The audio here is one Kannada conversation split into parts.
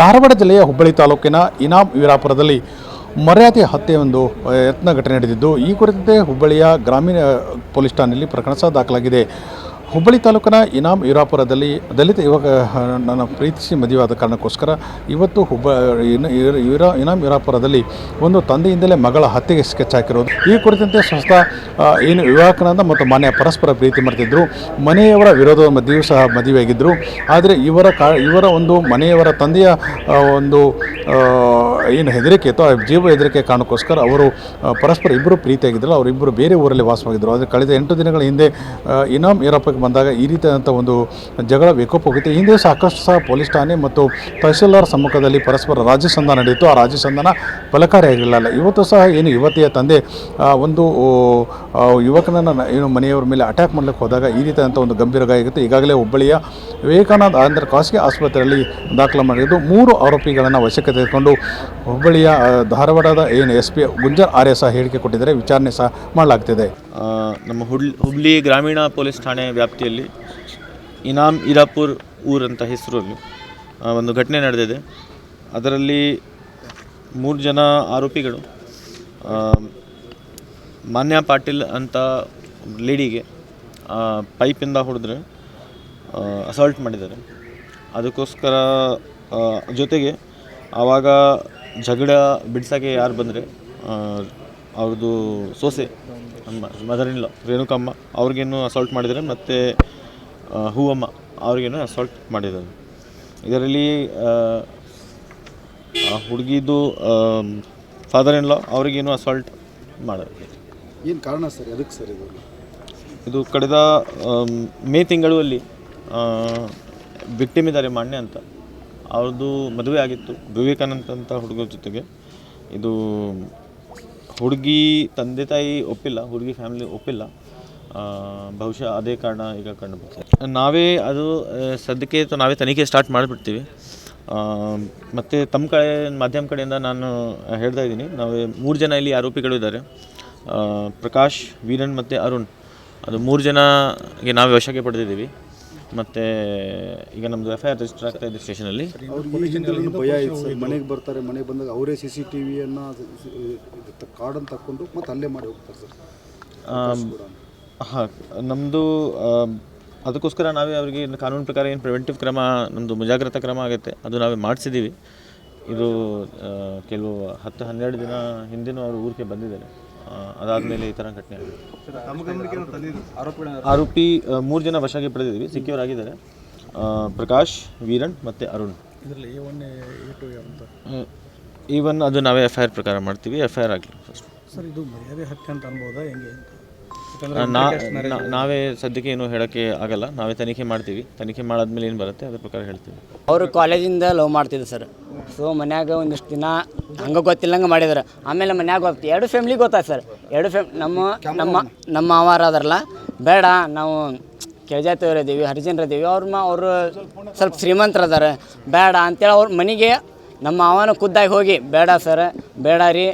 ಧಾರವಾಡ ಜಿಲ್ಲೆಯ ಹುಬ್ಬಳ್ಳಿ ತಾಲೂಕಿನ ಇನಾಮ್ ವೀರಾಪುರದಲ್ಲಿ ಮರ್ಯಾದೆ ಹತ್ಯೆ ಒಂದು, ಯತ್ನ ಘಟನೆ ನಡೆದಿದ್ದು, ಈ ಕುರಿತಂತೆ ಹುಬ್ಬಳ್ಳಿಯ ಗ್ರಾಮೀಣ ಪೊಲೀಸ್ ಠಾಣೆಯಲ್ಲಿ ಪ್ರಕರಣ ಸಹ ದಾಖಲಾಗಿದೆ. ಹುಬ್ಬಳ್ಳಿ ತಾಲೂಕಿನ ಇನಾಮ್ ಈರಾಪುರದಲ್ಲಿ ದಲಿತ ಯುವಕ ನನ್ನ ಪ್ರೀತಿಸಿ ಮದುವೆಯಾದ ಕಾರಣಕ್ಕೋಸ್ಕರ ಇವತ್ತು ಹುಬ್ಬ ಇರಾ ಇನಾಮ್ ವೀರಾಪುರದಲ್ಲಿ ಒಂದು ತಂದೆಯಿಂದಲೇ ಮಗಳ ಹತ್ಯೆಗೆ ಸ್ಕೆಚ್ ಹಾಕಿರೋದು. ಈ ಕುರಿತಂತೆ ಸಂಸ್ಥಾ ಏನು ವಿವಾಹಕನಂದ ಮತ್ತು ಮನೆಯ ಪರಸ್ಪರ ಪ್ರೀತಿ ಮಾಡ್ತಿದ್ದರು ಮನೆಯವರ ವಿರೋಧದ ಮಧ್ಯೆಯೂ ಸಹ ಮದುವೆಯಾಗಿದ್ದರು ಆದರೆ ಇವರ ಕಾ ಇವರ ಒಂದು ಮನೆಯವರ ತಂದೆಯ ಒಂದು ಏನು ಹೆದರಿಕೆ ಅಥವಾ ಜೀವ ಹೆದರಿಕೆ ಕಾರಣಕ್ಕೋಸ್ಕರ ಅವರು ಪರಸ್ಪರ ಇಬ್ಬರು ಪ್ರೀತಿಯಾಗಿದ್ದರು ಅವರಿಬ್ಬರು ಬೇರೆ ಊರಲ್ಲಿ ವಾಸವಾಗಿದ್ದರು ಆದರೆ ಕಳೆದ ಎಂಟು ದಿನಗಳ ಹಿಂದೆ ಇನಾಮ್ ಯುರೋಪಕ್ಕೆ ಬಂದಾಗ ಈ ರೀತಿಯಾದಂಥ ಒಂದು ಜಗಳ ವಿಕೋಪ ಹೋಗುತ್ತೆ. ಹಿಂದೆ ಸಾಕಷ್ಟು ಸಹ ಪೊಲೀಸ್ ಠಾಣೆ ಮತ್ತು ತಹಶೀಲ್ದಾರ್ ಸಮ್ಮುಖದಲ್ಲಿ ಪರಸ್ಪರ ರಾಜ್ಯ ಸಂಧಾನ ನಡೆಯಿತು ಆ ರಾಜ್ಯ ಸಂಧಾನ ಫಲಕಾರಿಯಾಗಿರಲಿಲ್ಲ ಇವತ್ತು ಸಹ ಏನು ಯುವತಿಯ ತಂದೆ ಒಂದು ಯುವಕನನ್ನು ಏನು ಮನೆಯವರ ಮೇಲೆ ಅಟ್ಯಾಕ್ ಮಾಡಲಿಕ್ಕೆ ಹೋದಾಗ ಈ ರೀತಿಯಾದಂಥ ಒಂದು ಗಂಭೀರ ಗಾಯ ಈಗಾಗಲೇ ಹುಬ್ಬಳ್ಳಿಯ ವಿವೇಕಾನಂದ ಅಂದರೆ ಖಾಸಗಿ ಆಸ್ಪತ್ರೆಯಲ್ಲಿ ದಾಖಲು ಮಾಡಿದ್ದು. ಮೂರು ಆರೋಪಿಗಳನ್ನು ವಶಕ್ಕೆ ತೆಗೆದುಕೊಂಡು ಹುಬ್ಬಳ್ಳಿಯ ಧಾರವಾಡದ ಏನು ಎಸ್ ಪಿ ಗುಂಜರ್ ಆರ್ಯ ಸಹ ಹೇಳಿಕೆ ಕೊಟ್ಟಿದ್ದಾರೆ. ವಿಚಾರಣೆ ಸಹ ಮಾಡಲಾಗ್ತಿದೆ. ನಮ್ಮ ಹುಬ್ಳಿ ಗ್ರಾಮೀಣ ಪೊಲೀಸ್ ಠಾಣೆ ವ್ಯಾಪ್ತಿಯಲ್ಲಿ ಇನಾಮ್ ಇರಾಪುರ್ ಊರ್ ಅಂತ ಹೆಸರಲ್ಲಿ ಒಂದು ಘಟನೆ ನಡೆದಿದೆ. ಅದರಲ್ಲಿ ಮೂರು ಜನ ಆರೋಪಿಗಳು ಮಾನ್ಯ ಪಾಟೀಲ್ ಅಂತ ಲೇಡಿಗೆ ಪೈಪಿಂದ ಹೊಡೆದ್ರೆ ಅಸಾಲ್ಟ್ ಮಾಡಿದ್ದಾರೆ. ಅದಕ್ಕೋಸ್ಕರ ಜೊತೆಗೆ ಆವಾಗ ಜಗಳ ಬಿಡ್ಸೋಕ್ಕೆ ಯಾರು ಬಂದರೆ ಅವ್ರದ್ದು ಸೊಸೆ ಮದರ್ ಇನ್ ಲಾ ರೇಣುಕಮ್ಮ ಅವ್ರಿಗೇನು ಅಸಾಲ್ಟ್ ಮಾಡಿದ್ದಾರೆ ಮತ್ತು ಹೂವಮ್ಮ ಅವ್ರಿಗೇನು ಅಸಾಲ್ಟ್ ಮಾಡಿದ್ದಾರೆ. ಇದರಲ್ಲಿ ಹುಡುಗಿದು ಫಾದರ್ ಇನ್ ಲಾ ಅವ್ರಿಗೇನು ಅಸಾಲ್ಟ್ ಮಾಡಿದ್ದಾರೆ. ಏನು ಕಾರಣ ಸರ್? ಅದಕ್ಕೆ ಸರ್ ಇದು? ಇದು ಕಳೆದ ಮೇ ತಿಂಗಳಲ್ಲಿ ವಿಕ್ಟಿಮ್ ಇದ್ದಾರೆ ಮಾನ್ಯ ಅಂತ. ಅವ್ರದ್ದು ಮದುವೆ ಆಗಿತ್ತು. ವಿವೇಕಾನಂದ ಅಂತ ಹುಡುಗರ ಜೊತೆಗೆ. ಇದು ಹುಡುಗಿ ತಂದೆ ತಾಯಿ ಒಪ್ಪಿಲ್ಲ, ಹುಡುಗಿ ಫ್ಯಾಮಿಲಿ ಒಪ್ಪಿಲ್ಲ. ಬಹುಶಃ ಅದೇ ಕಾರಣ ಈಗ ಕಂಡು ನಾವೇ ಅದು ಸದ್ಯಕ್ಕೆ ನಾವೇ ತನಿಖೆ ಸ್ಟಾರ್ಟ್ ಮಾಡಿಬಿಡ್ತೀವಿ. ಮತ್ತು ತಮ್ಮ ಕಡೆ, ಮಾಧ್ಯಮ ಕಡೆಯಿಂದ ನಾನು ಹೇಳ್ತಾ ಇದ್ದೀನಿ. ನಾವೇ ಮೂರು ಜನ ಇಲ್ಲಿ ಆರೋಪಿಗಳು ಇದ್ದಾರೆ. ಪ್ರಕಾಶ್, ವೀರನ್ ಮತ್ತು ಅರುಣ್. ಅದು ಮೂರು ಜನಗೆ ನಾವು ವಶಕ್ಕೆ ಪಡೆದಿದ್ದೀವಿ. ಮತ್ತು ಈಗ ನಮ್ದು ಎಫ್ ಐ ಆರ್ ರಿಜಿಸ್ಟರ್ ಆಗ್ತಾ ಇದೆ ಸ್ಟೇಷನಲ್ಲಿ ಅವ್ರಿಗೆ ಭಯ ಇತ್ತು ಸರ್. ಮನೆಗೆ ಬರ್ತಾರೆ ಮನೆಗೆ ಬಂದಾಗ ಅವರೇ ಸಿ ಸಿ ಟಿ ವಿಯನ್ನು ಕಾರ್ಡನ್ನು ತಕ್ಕೊಂಡು ಮತ್ತೆ ಅಲ್ಲೇ ಮಾಡಿ ಹೋಗ್ತಾರೆ ಸರ್. ಹಾಂ ನಮ್ಮದು ಅದಕ್ಕೋಸ್ಕರ ನಾವೇ ಅವರಿಗೆ ಕಾನೂನು ಪ್ರಕಾರ ಏನು ಪ್ರಿವೆಂಟಿವ್ ಕ್ರಮ ನಮ್ಮದು ಮುಂಜಾಗ್ರತಾ ಕ್ರಮ ಆಗುತ್ತೆ ಅದು ನಾವೇ ಮಾಡಿಸಿದ್ದೀವಿ ಇದು ಕೆಲವು ಹತ್ತು ಹನ್ನೆರಡು ದಿನ ಹಿಂದಿನೂ ಅವರು ಊರಿಗೆ ಬಂದಿದ್ದಾರೆ. ಅದಾದಮೇಲೆ ಈ ಥರ ಘಟನೆ ಆಗಿದೆ. ಆರೋಪಿ ಮೂರು ಜನ ವಶಕ್ಕೆ ಪಡೆದಿದ್ದೀವಿ ಸಿಕ್ಯೂರ್ ಆಗಿದ್ದಾರೆ ಪ್ರಕಾಶ್ ವೀರಣ್ ಮತ್ತು ಅರುಣ್. ಈವನ್ ಅದು ನಾವೇ ಎಫ್ ಐ ಆರ್ ಪ್ರಕಾರ ಮಾಡ್ತೀವಿ ಎಫ್ ಐ ಆರ್ ಆಗಲಿ ಫಸ್ಟ್ ಸರ್ ಇದು ಮರ್ಯಾದೆ ಹತ್ಯೆ ಅಂತ ಅನ್ಬೋದಾ? ಹೆಂಗೆ ನಾವೇ ಸದ್ಯಕ್ಕೆ ಏನು ಹೇಳಕ್ಕೆ ಆಗಲ್ಲ. ನಾವೇ ತನಿಖೆ ಮಾಡ್ತೀವಿ. ತನಿಖೆ ಮಾಡಾದ್ಮೇಲೆ ಏನು ಬರುತ್ತೆ ಅದ್ರ ಪ್ರಕಾರ ಹೇಳ್ತೀವಿ. ಅವರು ಕಾಲೇಜಿಂದ ಲವ್ ಮಾಡ್ತಿದ್ರು ಸರ್. ಸೊ ಮನ್ಯಾಗ ಒಂದಿಷ್ಟು ದಿನ ಹಂಗೆ ಗೊತ್ತಿಲ್ಲಂಗೆ ಮಾಡಿದ್ರು. ಆಮೇಲೆ ಮನ್ಯಾಗ ಗೊತ್ತು ಎರಡು ಫ್ಯಾಮ್ಲಿ ಗೊತ್ತಾಯ್ತು ಸರ್? ಎರಡು ಫ್ಯಾಮ್ ನಮ್ಮ ನಮ್ಮ ನಮ್ಮ ಮಾವಾರ ಅದರಲ್ಲ ಬೇಡ ನಾವು ಕೆಳಜಾತಿಯವ್ರು ಇದ್ದೀವಿ ಹರಿಜನರು ಇದ್ದೀವಿ ಅವ್ರ ಮ ಅವರು ಸ್ವಲ್ಪ ಶ್ರೀಮಂತರು ಅದಾರೆ ಬೇಡ ಅಂತೇಳಿ ಅವ್ರ ಮನೆಗೆ ನಮ್ಮ ಮಾವನ ಖುದ್ದಾಗಿ ಹೋಗಿ ಬೇಡ ಸರ್ ಬೇಡ ರೀ.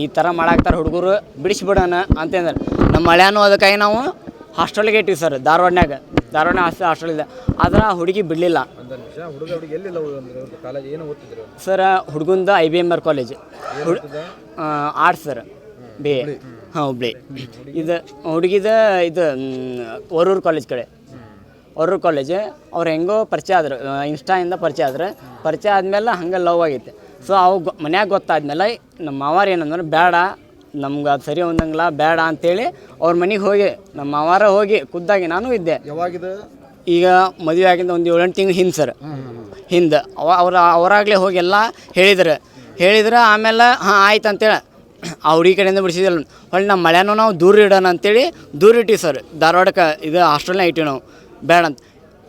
ಈ ಥರ ಮಾಡಾಕ್ತಾರೆ ಹುಡುಗರು ಬಿಡಿಸ್ಬಿಡೋಣ ಅಂತಂದ್ರೆ ನಮ್ಮ ಹಳ್ಯಾನು ಅದಕ್ಕಾಗಿ ನಾವು ಹಾಸ್ಟೆಲ್ಗೆ ಇಟ್ಟಿವಿ ಸರ್ ಧಾರವಾಡನ್ಯಾಗ. ಧಾರವಾಡ ಹಾಸ್ಟೆಲ್ ಇದೆ. ಆದ್ರೆ ಆ ಹುಡುಗಿ ಬಿಡಲಿಲ್ಲ sir ಹುಡುಗಂದು I B M R college. Arts sir B A. ಹಾಂ ಹುಬ್ಳಿ. ಇದು ಹುಡುಗಿದ ಇದು ವರೂರು ಕಾಲೇಜ್ ಕಡೆ. ವರೂರು ಕಾಲೇಜ್. ಅವ್ರು ಹೆಂಗೋ ಪರಿಚಯ ಆದ್ರು ಇನ್ಸ್ಟಾಯಿಂದ ಪರಿಚಯ ಆದ್ರೆ. ಪರಿಚಯ ಆದಮೇಲೆ ಹಂಗೆ ಲವ್ ಆಗೈತೆ. ಸೊ ಅವು ಮನ್ಯಾಗ ಗೊತ್ತಾದ್ಮೇಲೆ ನಮ್ಮ ಮಾವಾರ ಏನಂದ್ರೆ ಬೇಡ ನಮ್ಗೆ ಅದು ಸರಿ ಹೊಂದಂಗಿಲ್ಲ ಬೇಡ ಅಂತೇಳಿ ಅವ್ರ ಮನೆಗೆ ಹೋಗಿ ನಮ್ಮ ಮಾವಾರ ಹೋಗಿ ಖುದ್ದಾಗಿ ನಾನು ಇದ್ದೆ. ಯಾವಾಗಿದೆ? ಈಗ ಮದುವೆ ಆಗಿಂದ ಒಂದು ಏಳೆಂಟು ತಿಂಗಳು ಹಿಂದೆ ಸರ್. ಹಿಂದೆ. ಅವ ಅವ್ರ ಅವರಾಗಲೇ ಹೋಗಿ ಎಲ್ಲ ಹೇಳಿದ್ರು. ಹೇಳಿದ್ರೆ ಆಮೇಲೆ ಹಾಂ ಆಯ್ತು ಅಂತೇಳಿ. ಅವ್ರ ಈ ಕಡೆಯಿಂದ ಬಿಡಿಸಿದಿಲ್ಲ ಹೊಳ್ಳಿ ನಮ್ಮ ಮಳೆನೂ ನಾವು ದೂರ ಇಡೋಣ ಅಂತೇಳಿ ದೂರ ಇಟ್ಟಿವಿ ಸರ್. ಧಾರವಾಡಕ್ಕೆ ಇದು ಹಾಸ್ಟೆಲ್ನ ಇಟ್ಟಿವಿ ನಾವು. ಬೇಡ ಅಂತ.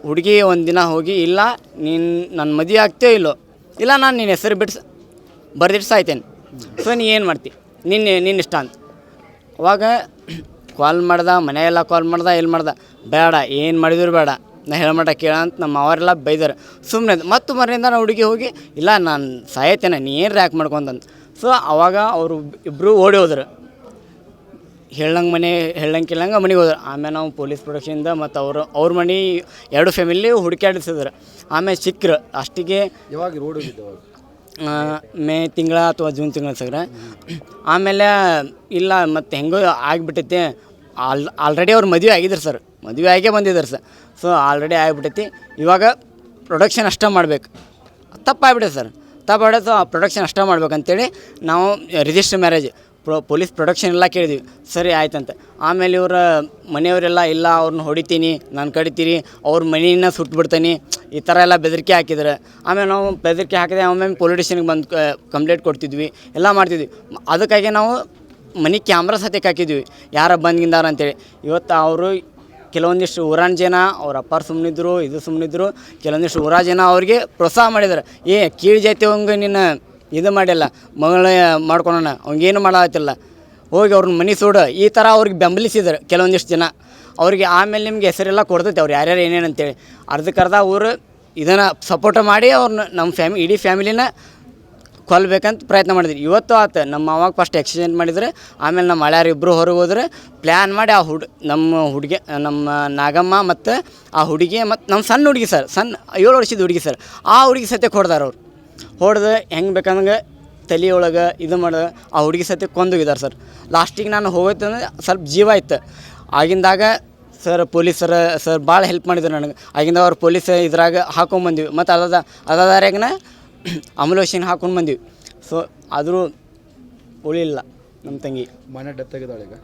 ಹುಡುಗಿ ಒಂದು ದಿನ ಹೋಗಿ ಇಲ್ಲ ನೀನು ನನ್ನ ಮದುವೆ ಆಗ್ತೇವೆ ಇಲ್ಲೋ? ಇಲ್ಲ, ನಾನು ನಿನ್ನ ಹೆಸರು ಬಿಡ್ಸ ಬರ್ದಿಟ್ಟು ಸಾಯ್ತೇನೆ. ಸೊ, ನೀ ಏನು ಮಾಡ್ತಿ? ನಿನ್ನ ನಿನ್ನ ಇಷ್ಟ ಅಂತ. ಅವಾಗ ಕಾಲ್ ಮಾಡ್ದೆ, ಮನೆಯೆಲ್ಲ ಕಾಲ್ ಮಾಡ್ದೆ ಎಲ್ಲಿ ಮಾಡ್ದೆ? ಬೇಡ ಏನು ಮಾಡಿದ್ರು ಬೇಡ ನಾ ಹೇಳಮಟ ಕೇಳ ಅಂತ ನಮ್ಮ ಅವರೆಲ್ಲ ಬೈದಾರೆ. ಸುಮ್ಮನೆ ಮತ್ತು ಮರಿಂದ ನಾನು ಹುಡುಗಿ ಹೋಗಿ, ಇಲ್ಲ, ನಾನು ಸಾಯ್ತೇನೆ, ನೀ ಏನು ರ್ಯಾಕ್ ಮಾಡ್ಕೊಂತಂದು ಸೊ, ಅವಾಗ ಅವರು ಇಬ್ಬರು ಓಡಿ ಹೋದ್ರು. ಹೇಳಂಗೆ ಮನೆ ಹೇಳಂಗೆ ಕೇಳಂಗೆ ಮನೆಗೆ ಹೋದ್ರು. ಆಮೇಲೆ ನಾವು ಪೊಲೀಸ್ ಪ್ರೊಡಕ್ಷನಿಂದ ಮತ್ತು ಅವರು ಅವ್ರ ಮನೆ ಎರಡು ಫ್ಯಾಮಿಲಿ ಹುಡುಕಾಡಿಸಿದ್ರು ಆಮೇಲೆ ಸಿಕ್ಕರು ಅಷ್ಟಿಗೆ ಯಾವಾಗ ರೋಡ್ ಆ, ಮೇ ತಿಂಗಳ ಅಥವಾ ಜೂನ್ ತಿಂಗಳ ಸಿಗ್ರೆ ಆಮೇಲೆ ಇಲ್ಲ ಮತ್ತು ಹೆಂಗೋ ಆಗಿಬಿಟ್ಟೈತೆ. ಆಲ್ ಆಲ್ರೆಡಿ ಅವ್ರು ಮದುವೆ ಆಗಿದ್ರು ಸರ್. ಮದುವೆ ಆಗೇ ಬಂದಿದ್ದಾರೆ ಸರ್. So already ಆಗಿಬಿಟ್ಟೈತಿ. ಇವಾಗ ಪ್ರೊಡಕ್ಷನ್ ಅಷ್ಟೇ ಮಾಡ್ಬೇಕು. ತಪ್ಪಾಗ್ಬಿಟ್ಟೆ ಸರ್. ತಪ್ಪಾಗ್ಬಿಟ್ಟೆ ಸೊ ಪ್ರೊಡಕ್ಷನ್ ಅಷ್ಟೇ ಮಾಡ್ಬೇಕಂತೇಳಿ ನಾವು register marriage pro police production ಎಲ್ಲ ಕೇಳಿದ್ವಿ. ಸರಿ ಆಯ್ತಂತ. ಆಮೇಲೆ ಇವರ ಮನೆಯವರೆಲ್ಲ, ಇಲ್ಲ ಅವ್ರನ್ನ ಹೊಡಿತೀನಿ, ನಾನು ಕಡಿತೀರಿ ಅವ್ರ ಮನೆಯನ್ನ ಸುಟ್ಬಿಡ್ತೀನಿ, ಈ ಥರ ಎಲ್ಲ ಬೆದರಿಕೆ ಹಾಕಿದ್ರು ಆಮೇಲೆ ನಾವು ಬೆದರಿಕೆ ಹಾಕಿದೆ ಆಮೇಲೆ ಪೊಲೀಸ್ ಸ್ಟೇಷನ್ಗೆ ಬಂದು ಕಂಪ್ಲೇಂಟ್ ಕೊಡ್ತಿದ್ವಿ. ಎಲ್ಲ ಮಾಡ್ತಿದ್ವಿ. ಅದಕ್ಕಾಗಿ ನಾವು ಮನೆ ಕ್ಯಾಮ್ರಾ ಸತ್ಯಕ್ಕೆ ಹಾಕಿದ್ವಿ ಯಾರ ಬಂದ್ಗಿಂದಾರ ಅಂತೇಳಿ. ಇವತ್ತು ಅವರು ಕೆಲವೊಂದಿಷ್ಟು ಊರಾನ್ ಜನ, ಅವ್ರ ಅಪ್ಪಾರು ಸುಮ್ಮನಿದ್ರು ಇದು ಸುಮ್ಮನಿದ್ರು ಕೆಲವೊಂದಿಷ್ಟು ಊರ ಜನ ಅವ್ರಿಗೆ ಪ್ರೋತ್ಸಾಹ ಮಾಡಿದ್ದಾರೆ. ಏ, ಕೀಳು ಜಾತಿ ಹಂಗೆ ನೀನು ಇದು ಮಾಡಿಲ್ಲ. ಮಗಳ ಮಾಡ್ಕೊಳೋಣ ಅವಂಗೇನು ಮಾಡತ್ತಿಲ್ಲ ಹೋಗಿ ಅವ್ರನ್ನ ಮನೆ ಸೂಡು. ಈ ಥರ ಅವ್ರಿಗೆ ಬೆಂಬಲಿಸಿದ್ರು ಕೆಲವೊಂದಿಷ್ಟು ಜನ. ಅವ್ರಿಗೆ ಆಮೇಲೆ ನಿಮ್ಗೆ ಹೆಸರೆಲ್ಲ ಕೊಡ್ತೈತೆ ಅವ್ರು. ಯಾರ್ಯಾರು ಏನೇನು ಅಂತೇಳಿ. ಅರ್ಧಕ್ಕರ್ಧ ಊರು ಇದನ್ನು ಸಪೋರ್ಟ್ ಮಾಡಿ ಅವ್ರನ್ನ ನಮ್ಮ ಫ್ಯಾಮಿ, ಇಡೀ ಫ್ಯಾಮಿಲಿನ ಕೊಲ್ಬೇಕಂತ ಪ್ರಯತ್ನ ಮಾಡಿದ್ರು. ಇವತ್ತು ಆತ. ನಮ್ಮ ಅವಾಗ ಫಸ್ಟ್ ಎಕ್ಸಿಡೆಂಟ್ ಮಾಡಿದರೆ. ಆಮೇಲೆ ನಮ್ಮ ಹಳ್ಯಾರು ಇಬ್ಬರು ಹೊರಗೆ ಹೋದ್ರೆ. ಪ್ಲ್ಯಾನ್ ಮಾಡಿ ಆ ಹುಡ್, ನಮ್ಮ ಹುಡುಗಿ, ನಮ್ಮ ನಾಗಮ್ಮ ಮತ್ತು ಆ ಹುಡುಗಿ ಮತ್ತು ನಮ್ಮ ಸಣ್ಣ ಹುಡುಗಿ ಸರ್ ಸಣ್ಣ ಏಳು ವರ್ಷದ ಹುಡುಗಿ ಸರ್ ಆ ಹುಡುಗಿ ಸತ್ಯ ಕೊಡ್ದಾರ ಅವ್ರು. ಹೊಡೆದು ಹೆಂಗೆ ಬೇಕಂದಂಗೆ ತಲೆಯೊಳಗೆ ಇದು ಮಾಡಿ ಆ ಹುಡುಗಿ ಸತಿ ಕೊಂದೋಗಿದ್ದಾರೆ ಸರ್. ಲಾಸ್ಟಿಗೆ ನಾನು ಹೋಗೋತ್ತಂದ್ರೆ ಸ್ವಲ್ಪ ಜೀವ ಇತ್ತು. ಆಗಿಂದಾಗ ಸರ್ ಪೊಲೀಸರ ಸರ್ ಭಾಳ ಹೆಲ್ಪ್ ಮಾಡಿದ್ರು ನನಗೆ. ಆಗಿಂದ ಅವ್ರು ಪೊಲೀಸ್ ಇದ್ರಾಗ ಹಾಕೊಂಡ್ಬಂದಿವಿ ಮತ್ತು ಅದಾದ ಅದಾದಾರ್ಯಾಗನ ಅಮಲೋಷನ್ ಹಾಕೊಂಡು ಬಂದ್ವಿ. ಸೊ ಆದರೂ ಉಳಿಲ್ಲ ನಮ್ಮ ತಂಗಿ. ಮನೆ ಡೆತ್ ಆಗಿದ್ದಾಳೆ ಈಗ?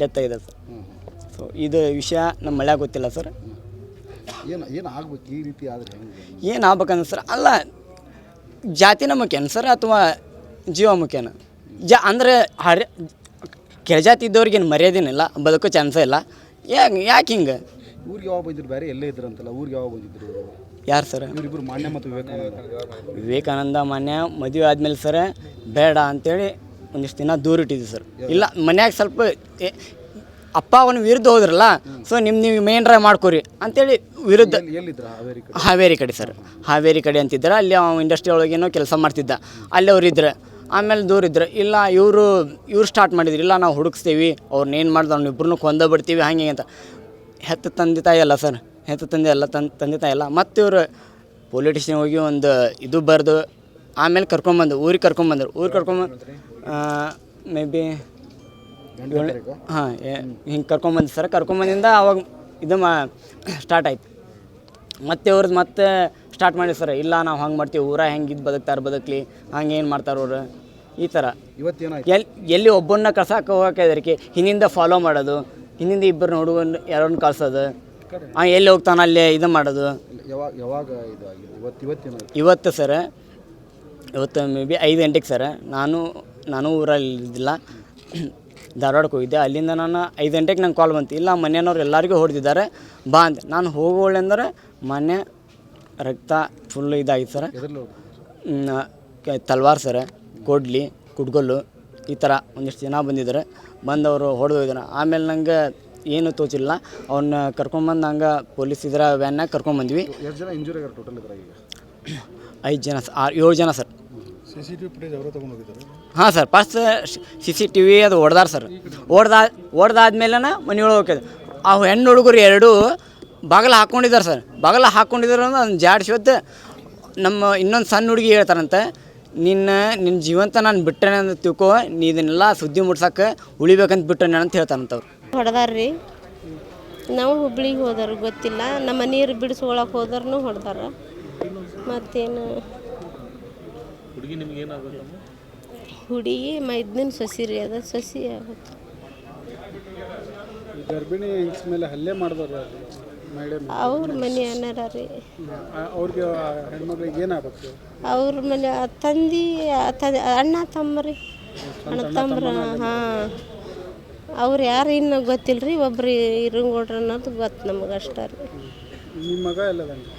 ಡೆತ್ ಆಗಿದೆ ಸರ್. ಸೊ ಇದು ವಿಷಯ ನಮ್ಮ ಮಳೆ ಗೊತ್ತಿಲ್ಲ ಸರ್. ಏನು ಏನು ಆಗ್ಬೇಕು ಈ ರೀತಿ ಆದರೆ ಏನು ಆಗ್ಬೇಕಂದ್ರೆ ಸರ್ ಅಲ್ಲ ಜಾತಿನ ಮುಖ್ಯನ ಸರ್ ಅಥವಾ ಜೀವ ಮುಖ್ಯನ ಜಾ ಅಂದರೆ ಹರಿ ಕೆಳಜಾತಿ ಇದ್ದವ್ರಿಗೇನು ಮರ್ಯಾದೆನಿಲ್ಲ ಬದುಕೋ ಚಾನ್ಸೇ ಇಲ್ಲ. ಯಾಕೆ ಯಾಕೆ ಹಿಂಗೆ? ಊರಿಗೆ ಯಾವಾಗ ಬಂದಿದ್ರು? ಬೇರೆ ಎಲ್ಲೇ ಇದ್ರಂತಲ್ಲ ಊರಿಗೆ ಯಾವಾಗ ಬಂದಿದ್ರು? ಯಾರು ಸರ್? ಇವರಿಬ್ಬರು ಮಾನ್ಯ ಮತ್ತು ವಿವೇಕಾನಂದ. ವಿವೇಕಾನಂದ ಮಾನ್ಯ ಮದುವೆ ಆದಮೇಲೆ ಸರ್ ಬೇಡ ಅಂತೇಳಿ ಒಂದಿಷ್ಟು ದಿನ ದೂರ ಇಟ್ಟಿದ್ವಿ ಸರ್. ಇಲ್ಲ ಮನ್ಯಾಗ ಸ್ವಲ್ಪ ಅಪ್ಪ ಅವನ ವಿರುದ್ಧ ಹೋದ್ರಲ್ಲ ಸೊ ನಿಮ್ಮ ನೀವು ಮೇನ್ ಡ್ರೈವ್ ಮಾಡ್ಕೊರಿ. ಅಂತೇಳಿ ವಿರುದ್ಧ ಹಾವೇರಿ ಕಡೆ. ಸರ್ ಹಾವೇರಿ ಕಡೆ ಅಂತಿದ್ದಾರೆ ಅಲ್ಲಿ ಅವ್ನು ಇಂಡಸ್ಟ್ರಿ ಒಳಗೇನೋ ಕೆಲಸ ಮಾಡ್ತಿದ್ದ. ಅಲ್ಲಿ ಅವ್ರು ಇದ್ರೆ. ಆಮೇಲೆ ದೂರ ಇದ್ರೆ. ಇಲ್ಲ ಇವರು ಇವ್ರು ಸ್ಟಾರ್ಟ್ ಮಾಡಿದ್ರು. ಇಲ್ಲ ನಾವು ಹುಡುಕ್ಸ್ತೀವಿ. ಅವ್ರನ್ನ ಏನು ಮಾಡ್ದು ಅವ್ನ ಇಬ್ಬರನ್ನೂ ಕೊಂದ ಬಿಡ್ತೀವಿ ಹಾಗೆ ಅಂತ. ಹೆತ್ತ ತಂದೆ ತಾಯಿ ಅಲ್ಲ ಸರ್ ಹೆತ್ತ ತಂದೆ ಅಲ್ಲ ತನ್ ತಂದೆ ತಾಯಿ ಅಲ್ಲ. ಮತ್ತು ಇವರು ಪೊಲಿಟಿಷನ್ ಹೋಗಿ ಒಂದು ಇದು ಬರೆದು ಆಮೇಲೆ ಕರ್ಕೊಂಬಂದು ಊರಿಗೆ ಕರ್ಕೊಂಬಂದ್ರು. ಊರಿಗೆ ಕರ್ಕೊಂಬಂದು ಮೇ ಬಿ ಹಾಂ ಹಿಂಗೆ ಕರ್ಕೊಂಬಂದು ಸರ್ ಕರ್ಕೊಂಬಂದಿಂದ ಅವಾಗ ಇದು ಮಾ ಸ್ಟಾರ್ಟ್ ಆಯ್ತು. ಮತ್ತೆ ಅವ್ರದ್ದು ಮತ್ತೆ ಸ್ಟಾರ್ಟ್ ಮಾಡಿ ಸರ್ ಇಲ್ಲ ನಾವು ಹಂಗೆ ಮಾಡ್ತೀವಿ ಊರ ಹೆಂಗೆ ಇದು ಬದುಕ್ತಾರೆ ಬದುಕಲಿ ಹಂಗೆ ಏನು ಮಾಡ್ತಾರೆ ಅವರು ಈ ಥರ ಎಲ್ಲಿ ಎಲ್ಲಿ ಒಬ್ಬನ್ನ ಕಳ್ಸಕ್ಕೆ ಹೋಗೋಕೆ ಹೆದರಿಕೆ ಹಿಂದಿಂದ ಫಾಲೋ ಮಾಡೋದು ಹಿಂದಿಂದ ಇಬ್ಬರು ನೋಡುವ ಯಾರನ್ನ ಕಳ್ಸೋದು ಹಾಂ ಎಲ್ಲಿ ಹೋಗ್ತಾನೆ ಅಲ್ಲೇ ಇದು ಮಾಡೋದು. ಯಾವಾಗ ಇವತ್ತು ಸರ್ ಇವತ್ತು ಮೇ ಬಿ ಐದು ಗಂಟೆಗೆ ಸರ್ ನಾನು ನಾನು ಊರಲ್ಲಿ ಇದ್ದಿಲ್ಲ ಧಾರವಾಡಕ್ಕೆ ಹೋಗಿದ್ದೆ. ಅಲ್ಲಿಂದ ನಾನು ಐದು ಗಂಟೆಗೆ ನಂಗೆ ಕಾಲ್ ಬಂತು. ಇಲ್ಲ ಮನೆಯವ್ರು ಎಲ್ಲರಿಗೂ ಹೊಡೆದಿದ್ದಾರೆ. ಬಾ ಅಂತ ನಾನು ಅಂದ್ರೆ ಮೊನ್ನೆ ರಕ್ತ ಫುಲ್ ಇದಾಗಿತ್ತು ಸರ್. ತಲ್ವಾರ್ ಸರ ಕೊಡ್ಲಿ ಕುಡ್ಗೊಲ್ಲು ಈ ಥರ ಒಂದಿಷ್ಟು ಜನ ಬಂದಿದ್ದಾರೆ. ಬಂದವರು ಹೊಡೆದು ಹೋಗಿದ್ದಾರೆ. ಆಮೇಲೆ ನಂಗೆ ಏನು ತೋಚಿಲ್ಲ. ಅವ್ರನ್ನ ಕರ್ಕೊಂಬಂದು ಹಂಗೆ ಪೊಲೀಸ್ ಇದರ ವ್ಯಾನ್ನಾಗ ಕರ್ಕೊಂಬಂದ್ವಿ ಎಷ್ಟು ಜನ ಐದು ಜನ ಸರ್ ಆರು ಏಳು ಜನ sir. C C T V footage ಅವರೇ ತೊಗೊಂಡು ಹೋಗಿದ್ದಾರೆ. ಹಾಂ sir first C C T V ಅದು ಹೊಡೆದಾರ ಸರ್. ಹೊಡ್ದಾ ಹೊಡೆದಾದ್ಮೇಲೆ ಮನೆಯೊಳಗೆ ಹೋಗ್ಯದ. ಆ ಹೆಣ್ಣು ಹುಡುಗರು ಎರಡು ಬಗಲ ಹಾಕ್ಕೊಂಡಿದ್ದಾರೆ ಸರ್. ಬಗಲ ಹಾಕ್ಕೊಂಡಿದ್ದಾರೆ ಅಂದ್ರೆ ಅದನ್ನ ಜಾಡ್ಸಿ ಹೊತ್ತು ನಮ್ಮ ಇನ್ನೊಂದು ಸಣ್ಣ ಹುಡುಗಿ ಹೇಳ್ತಾರಂತೆ ನಿನ್ನ ನಿನ್ನ ಜೀವಂತ ನಾನು ಬಿಟ್ಟೆನೆ ಅಂತ ತಿಳ್ಕೊ ನೀ ಇದನ್ನೆಲ್ಲ ಸುದ್ದಿ ಮುಟ್ಸಕ್ಕೆ ಉಳಿಬೇಕಂತ ಬಿಟ್ಟೆನೆ ಅಂತ ಹೇಳ್ತಾರಂತವ್ರು ಹೊಡೆದಾರ್ರಿ ನಾವು ಹುಬ್ಳಿಗೆ ಹೋದರು ಗೊತ್ತಿಲ್ಲ. ನಮ್ಮ ನೀರು ಬಿಡಿಸ್ಕೊಳಕ್ಕೆ ಹೋದ್ರೂ ಹೊಡೆದಾರ. ಮತ್ತೇನು? ಹುಡುಗಿ ನಿಮ್ಗೆ ಏನಾಗುತ್ತೆ ಹುಡುಗಿ ಮೈದ್ನಿನ ಸೊಸಿ ರೀ ಅದ? ಸೊಸಿ ಆಗುತ್ತೆ. ಈ ಗರ್ಭಿಣಿ ಹೆಂಗ್ಸ್ ಮೇಲೆ ಹಲ್ಲೆ ಮಾಡಿದಾರೆ ಮೇಲೆ. ಅವ್ರ? ಮನೆ ಅನ್ನಾರ ರೀ. ಅವ್ರಿಗೆ ಆ ಹೆಣ್ಮಕ್ಳಿಗೆ ಏನಾಗಬೇಕು ಅವ್ರ ಮನೆ ಆ ತಂದಿ ಆ ತ- ಅಣ್ಣ ತಮ್ಮರಿ ಅಣ್ಣ ತಮ್ಮರ ಹಾಂ. ಅವ್ರು ಯಾರು ಇನ್ನು ಗೊತ್ತಿಲ್ಲ ರೀ ಒಬ್ರು ಇರಂಗೋಡ್ರ ಅನ್ನೋದು ಗೊತ್ತು ನಮಗೆ ಅಷ್ಟೇ ರೀ. ನಿಮ್ಮ ಮಗ ಎಲ್ಲದಂಗೆ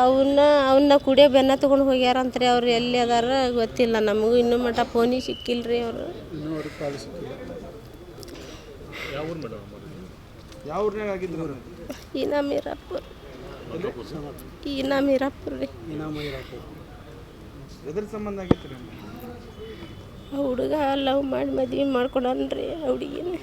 ಅವನ್ನ ಅವನ್ನ ಕುಡಿಯೋ ಬೆನ್ನ ತೊಗೊಂಡು ಹೋಗ್ಯಾರಂತ್ರಿ ಅವ್ರು ಎಲ್ಲಿ ಅದಾರ ಗೊತ್ತಿಲ್ಲ ನಮಗೂ. ಇನ್ನೂ ಮಟ್ಟ ಫೋನಿ ಸಿಕ್ಕಿಲ್ಲ. ರೀ ಅವರು? ರೀ ಇನಾಮ ಇರಾಕು ಸಂಬಂಧ ಆಗಿತ್ತು ರೀ ಆ ಹುಡುಗ ಲವ್ ಮಾಡಿ ಮದ್ವೆ ಮಾಡ್ಕೊಡನ್ರಿ ಆ ಹುಡುಗಿನ.